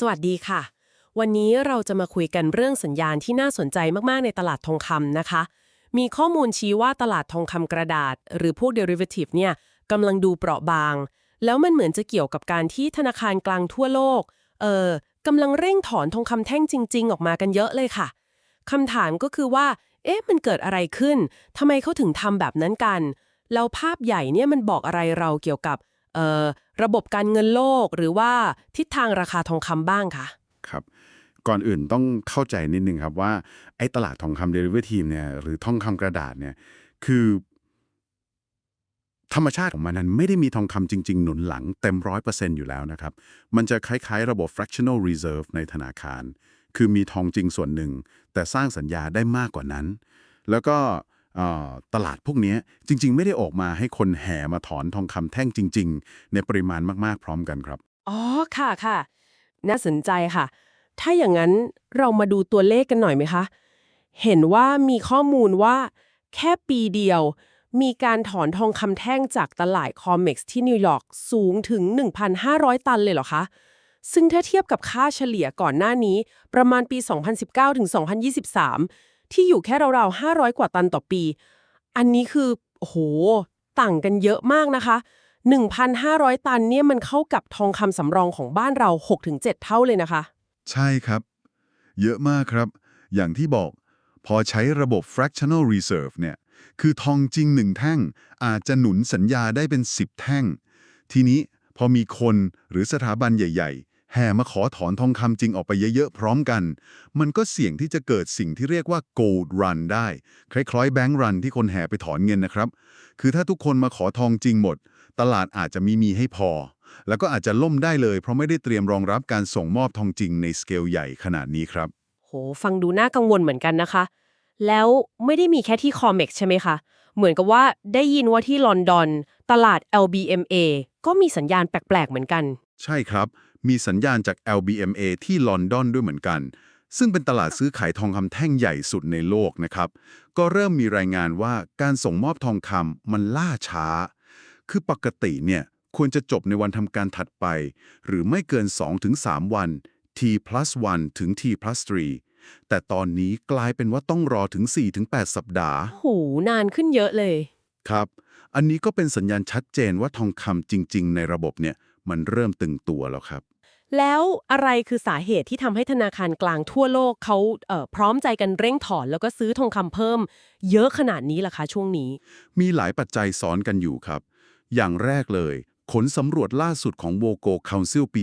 สวัสดีค่ะ วันนี้เราจะมาคุยกันเรื่องสัญญาณที่น่าสนใจมาก ๆ ในตลาดทองคำนะคะ มีข้อมูลชี้ว่าตลาดทองคำกระดาษ หรือพวก derivative เนี่ยกำลังดูเปราะบาง แล้วมันเหมือนจะเกี่ยวกับการที่ธนาคารกลางทั่วโลก เออกำลังเร่งถอนทองคำแท่งจริง ๆ ออกมากันเยอะเลยค่ะคำถามก็คือว่า เอ๊ะ มันเกิดอะไรขึ้นทำไมเขาถึงทำแบบนั้นกัน แล้วภาพใหญ่เนี่ยมันบอกอะไรเราเกี่ยวกับ ระบบการเงินโลกหรือว่าทิศทางราคาทองคำบ้างคะครับ ก่อนอื่นต้องเข้าใจนิดนึงครับว่า ไอ้ตลาดทองคำเดริเวอทีฟเนี่ยหรือทองคำกระดาษเนี่ยคือธรรมชาติของมันนั้นไม่ได้มีทองคำจริง ๆ หนุนหลังเต็มร้อยเปอร์เซ็นต์อยู่แล้วนะครับ มันจะคล้ายๆ ระบบ fractional reserve ในธนาคาร คือมีทองจริงส่วนหนึ่ง แต่สร้างสัญญาได้มากกว่านั้น แล้วก็ ตลาดพวกนี้จริง ๆ ไม่ได้ออกมาให้คนแห่มาถอนทองคำแท่งจริง ๆ ในปริมาณมากๆ พร้อมกันครับ อ๋อ ค่ะค่ะ น่าสนใจค่ะ ถ้าอย่างนั้นเรามาดูตัวเลขกันหน่อยไหมคะ เห็นว่ามีข้อมูลว่า แค่ปีเดียว มีการถอนทองคำแท่งจากตลาดคอมเม็กซ์ที่นิวยอร์กสูงถึง 1,500 ตันเลยเหรอคะ ซึ่งถ้าเทียบกับค่าเฉลี่ยก่อนหน้านี้ ประมาณปี 2019ถึง2023 ที่อยู่แค่ราวๆ500 กว่าตันต่อปี อันนี้คือโอ้โห ต่างกันเยอะมากนะคะ 1,500 ตันเนี่ยมันเข้ากับทองคำสำรองของบ้านเรา 6-7 เท่าเลยนะคะ ใช่ครับ เยอะมากครับ อย่างที่บอก พอใช้ระบบ fractional reserve เนี่ย คือทองจริงหนึ่งแท่ง อาจจะหนุนสัญญาได้เป็น 10 แท่ง ทีนี้พอมีคนหรือสถาบันใหญ่ ๆ แห่มาขอถอนทองคำจริงออกไปเยอะ ๆ พร้อมกัน มันก็เสี่ยงที่จะเกิดสิ่งที่เรียกว่า gold run ได้ คล้ายๆ แบงก์รันที่คนแห่ไปถอนเงินนะครับ คือถ้าทุกคนมาขอทองจริงหมด ตลาดอาจจะมีมีให้พอ แล้วก็อาจจะล่มได้เลย เพราะไม่ได้เตรียมรองรับการส่งมอบทองจริงในสเกลใหญ่ขนาดนี้ครับ โห ฟังดูน่ากังวลเหมือนกันนะคะ แล้วไม่ได้มีแค่ที่คอมเม็กใช่ไหมคะ เหมือนกับว่าได้ยินว่าที่ลอนดอน ตลาด LBMA ก็มีสัญญาณแปลกๆเหมือนกัน ใช่ครับ มีสัญญาณจาก LBMA ที่ลอนดอนด้วยเหมือนกัน ซึ่งเป็นตลาดซื้อขายทองคำแท่งใหญ่สุดในโลกนะครับ ก็เริ่มมีรายงานว่าการส่งมอบทองคำมันล่าช้า คือปกติเนี่ยควรจะจบในวันทำการถัดไป หรือไม่เกิน 2-3 วัน T plus 1ถึง T plus 3แต่ตอนนี้กลายเป็นว่าต้องรอถึง 4-8 สัปดาห์โหนานขึ้นเยอะเลย ครับ อันนี้ก็เป็นสัญญาณชัดเจนว่าทองคำจริง ๆ ในระบบเนี่ยมันเริ่มตึงตัวแล้วครับ แล้วอะไรคือสาเหตุที่ทำให้ธนาคารกลางทั่วโลกเขาเพร้อมใจกันเร่งถอนแล้วก็ซื้อทองคำเพิ่ม เยอะขนาดนี้ล่ะคะช่วงนี้ มีหลายปัจจัยซ้อนกันอยู่ครับ อย่างแรกเลยผลสำรวจล่าสุดของโวโกคาวซิลปี